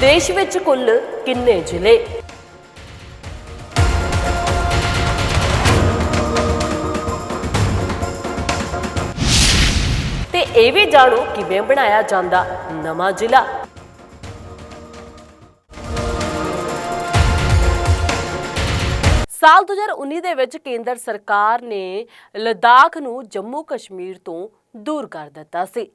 ਦੇਸ਼ ਵਿੱਚ ਕੁੱਲ ਕਿੰਨੇ ਜ਼ਿਲ੍ਹੇ? ਤੇ ਇਹ ਵੀ ਜਾਣੋ ਕਿਵੇਂ ਬਣਾਇਆ ਜਾਂਦਾ ਨਵਾਂ ਜ਼ਿਲ੍ਹਾ। ਸਾਲ 2019 ਦੇ ਵਿੱਚ ਕੇਂਦਰ ਸਰਕਾਰ ਨੇ ਲਦਾਖ ਨੂੰ ਜੰਮੂ ਕਸ਼ਮੀਰ ਤੋਂ ਦੂਰ ਕਰ ਦਿੱਤਾ ਸੀ।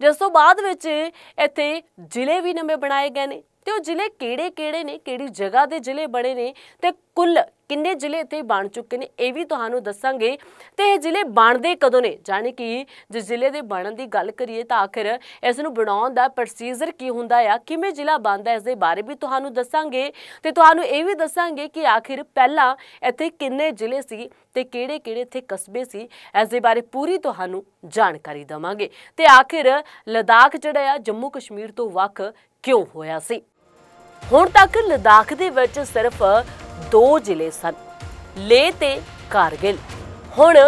ਜਿਸ ਤੋਂ ਬਾਅਦ ਵਿੱਚ ਇੱਥੇ ਜ਼ਿਲ੍ਹੇ ਵੀ ਨਵੇਂ ਬਣਾਏ ਗਏ ਨੇ। ਤੇ ਉਹ ਜ਼ਿਲ੍ਹੇ ਕਿਹੜੇ-ਕਿਹੜੇ ਨੇ, ਕਿਹੜੀ ਜਗ੍ਹਾ ਦੇ ਜ਼ਿਲ੍ਹੇ ਬਣੇ ਨੇ ਤੇ ਕੁੱਲ ਕਿੰਨੇ ਜ਼ਿਲ੍ਹੇ ਇੱਥੇ ਬਣ ਚੁੱਕੇ ਨੇ, ਇਹ ਵੀ ਤੁਹਾਨੂੰ ਦੱਸਾਂਗੇ। ਤੇ ਇਹ ਜ਼ਿਲ੍ਹੇ ਬਣਦੇ ਕਦੋਂ ਨੇ? ਜਾਣੀ ਕਿ ਜੇ ਜ਼ਿਲ੍ਹੇ ਦੇ ਬਣਨ ਦੀ ਗੱਲ ਕਰੀਏ ਤਾਂ ਆਖਿਰ ਇਸ ਨੂੰ ਬਣਾਉਣ ਦਾ ਪ੍ਰੋਸੀਜਰ ਕੀ ਹੁੰਦਾ ਆ, ਕਿਵੇਂ ਜ਼ਿਲ੍ਹਾ ਬਣਦਾ ਇਸ ਦੇ ਬਾਰੇ ਵੀ ਤੁਹਾਨੂੰ ਦੱਸਾਂਗੇ। ਤੇ ਤੁਹਾਨੂੰ ਇਹ ਵੀ ਦੱਸਾਂਗੇ ਕਿ ਆਖਿਰ ਪਹਿਲਾਂ ਇੱਥੇ ਕਿੰਨੇ ਜ਼ਿਲ੍ਹੇ ਸੀ ਤੇ ਕਿਹੜੇ-ਕਿਹੜੇ ਇੱਥੇ ਕਸਬੇ ਸੀ, ਇਸ ਦੇ ਬਾਰੇ ਪੂਰੀ ਤੁਹਾਨੂੰ ਜਾਣਕਾਰੀ ਦਵਾਂਗੇ। ਤੇ ਆਖਿਰ ਲਦਾਖ ਜਿਹੜਾ ਆ ਜੰਮੂ ਕਸ਼ਮੀਰ ਤੋਂ ਵੱਖ ਕਿਉਂ ਹੋਇਆ ਸੀ? ਹੁਣ ਤੱਕ ਲਦਾਖ ਦੇ ਵਿੱਚ ਸਿਰਫ ਦੋ ਜ਼ਿਲ੍ਹੇ ਸਨ, ਲੇਹ ਤੇ ਕਾਰਗਿਲ। ਹੁਣ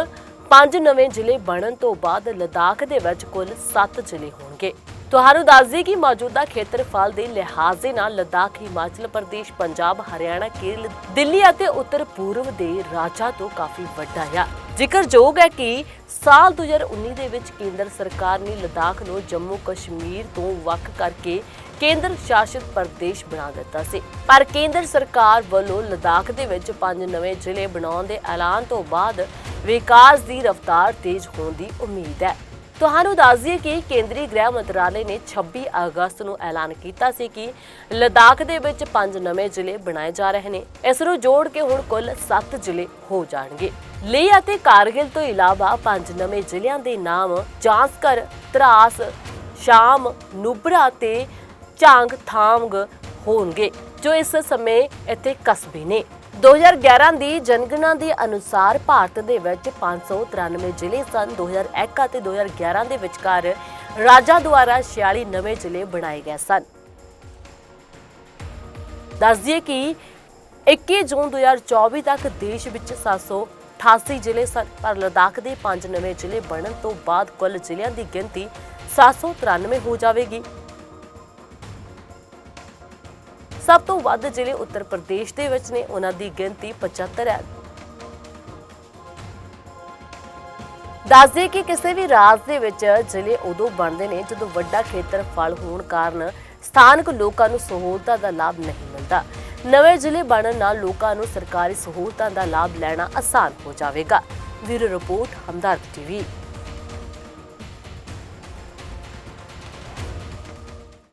ਪੰਜ ਨਵੇਂ ਜ਼ਿਲ੍ਹੇ ਬਣਨ ਤੋਂ ਬਾਅਦ ਲਦਾਖ ਦੇ ਵਿੱਚ ਕੁੱਲ 7 ਜ਼ਿਲ੍ਹੇ ਹੋਣ ਹੋਣਗੇ ਤੁਹਾਨੂੰ ਦੱਸ ਦਈਏ ਕਿ ਮੌਜੂਦਾ ਖੇਤਰਫਲ ਦੇ ਲਿਹਾਜ਼ ਦੇ ਨਾਲ ਲਦਾਖ, ਹਿਮਾਚਲ ਪ੍ਰਦੇਸ਼, ਪੰਜਾਬ, ਹਰਿਆਣਾ, ਕੇਰਲ, ਦਿੱਲੀ ਅਤੇ ਉੱਤਰ ਪੂਰਬ ਦੇ ਰਾਜਾਂ ਤੋਂ ਕਾਫੀ ਵੱਡਾ ਆ। ਜ਼ਿਕਰਯੋਗ ਹੈ ਕਿ ਸਾਲ 2019 ਦੇ ਵਿੱਚ ਕੇਂਦਰ ਸਰਕਾਰ ਨੇ ਲਦਾਖ ਨੂੰ ਜੰਮੂ ਕਸ਼ਮੀਰ ਤੋਂ ਵੱਖ ਕਰਕੇ ਕੇਂਦਰ ਸ਼ਾਸਿਤ ਪ੍ਰਦੇਸ਼ ਬਣਾ ਦਿੱਤਾ ਸੀ। ਪਰ ਕੇਂਦਰ ਸਰਕਾਰ ਵੱਲੋਂ ਲਦਾਖ ਦੇ ਵਿੱਚ ਪੰਜ ਨਵੇਂ ਜ਼ਿਲ੍ਹੇ ਬਣਾਉਣ ਦੇ ਐਲਾਨ ਤੋਂ ਬਾਅਦ ਵਿਕਾਸ ਦੀ ਰਫ਼ਤਾਰ ਤੇਜ਼ ਹੋਣ ਦੀ ਉਮੀਦ ਹੈ। ਤੁਹਾਨੂੰ ਦੱਸ ਦਈਏ ਕਿ ਕੇਂਦਰੀ ਗ੍ਰਹਿ ਮੰਤਰਾਲੇ ਨੇ 26 ਅਗਸਤ ਨੂੰ ਐਲਾਨ ਕੀਤਾ ਸੀ ਕਿ ਲਦਾਖ ਦੇ ਵਿੱਚ ਪੰਜ ਨਵੇਂ ਜ਼ਿਲ੍ਹੇ ਬਣਾਏ ਜਾ ਰਹੇ ਨੇ। ਇਸ ਨੂੰ ਜੋੜ ਕੇ ਹੁਣ ਕੁੱਲ 7 ਜ਼ਿਲ੍ਹੇ ਹੋ ਜਾਣਗੇ। ਲੇਹ ਅਤੇ ਕਾਰਗਿਲ ਤੋਂ ਇਲਾਵਾ ਪੰਜ ਨਵੇਂ ਜ਼ਿਲ੍ਹਿਆਂ ਦੇ ਨਾਮ ਜਾਂਸਕਰ, ਤਰਾਸ, ਸ਼ਾਮ, ਨੁਬਰਾ ਤੇ ਚਾਂਗ ਥਾਮਗ ਹੋਣਗੇ, ਜੋ ਇਸ ਸਮੇਂ ਇੱਥੇ ਕਸਬੇ ਨੇ। 2011 ਦੀ ਜਨਗਣਨਾ ਦੇ ਅਨੁਸਾਰ ਭਾਰਤ ਦੇ ਵਿੱਚ 593 ਜ਼ਿਲ੍ਹੇ ਸਨ। 2001 ਅਤੇ 2011 ਦੇ ਵਿਚਕਾਰ ਰਾਜਾਂ ਦੁਆਰਾ 46 ਨਵੇਂ ਜ਼ਿਲ੍ਹੇ ਬਣਾਏ ਗਏ ਸਨ। ਦੱਸ ਦਈਏ ਕਿ 21 ਜੂਨ 2024 ਤੱਕ ਦੇਸ਼ ਵਿੱਚ 788 ਜ਼ਿਲ੍ਹੇ ਸਨ। ਪਰ ਲਦਾਖ ਦੇ ਪੰਜ ਨਵੇਂ ਜ਼ਿਲ੍ਹੇ ਬਣਨ ਤੋਂ ਬਾਅਦ ਕੁੱਲ ਜ਼ਿਲ੍ਹਿਆਂ ਦੀ ਗਿਣਤੀ 793 ਹੋ ਜਾਵੇਗੀ। ਸਭ ਤੋਂ ਵੱਧ ਜ਼ਿਲ੍ਹੇ ਉੱਤਰ ਪ੍ਰਦੇਸ਼ ਦੇ ਵਿੱਚ ਨੇ, ਉਹਨਾਂ ਦੀ ਗਿਣਤੀ 75 ਹੈ। ਦੱਸਦੇ ਕਿ ਕਿਸੇ ਵੀ ਰਾਜ ਦੇ ਵਿੱਚ ਜ਼ਿਲ੍ਹੇ ਉਦੋਂ ਬਣਦੇ ਨੇ ਜਦੋਂ ਵੱਡਾ ਖੇਤਰ ਫਲ ਹੋਣ ਕਾਰਨ ਸਥਾਨਕ ਲੋਕਾਂ ਨੂੰ ਸਹੂਲਤਾਂ ਦਾ ਲਾਭ ਨਹੀਂ ਮਿਲਦਾ। ਨਵੇਂ ਜ਼ਿਲ੍ਹੇ ਬਣਨ ਨਾਲ ਲੋਕਾਂ ਨੂੰ ਸਰਕਾਰੀ ਸਹੂਲਤਾਂ ਦਾ ਲਾਭ ਲੈਣਾ ਆਸਾਨ ਹੋ ਜਾਵੇਗਾ। ਵੀਰ ਰਿਪੋਰਟ, ਹਮਦਰਦ ਟੀਵੀ।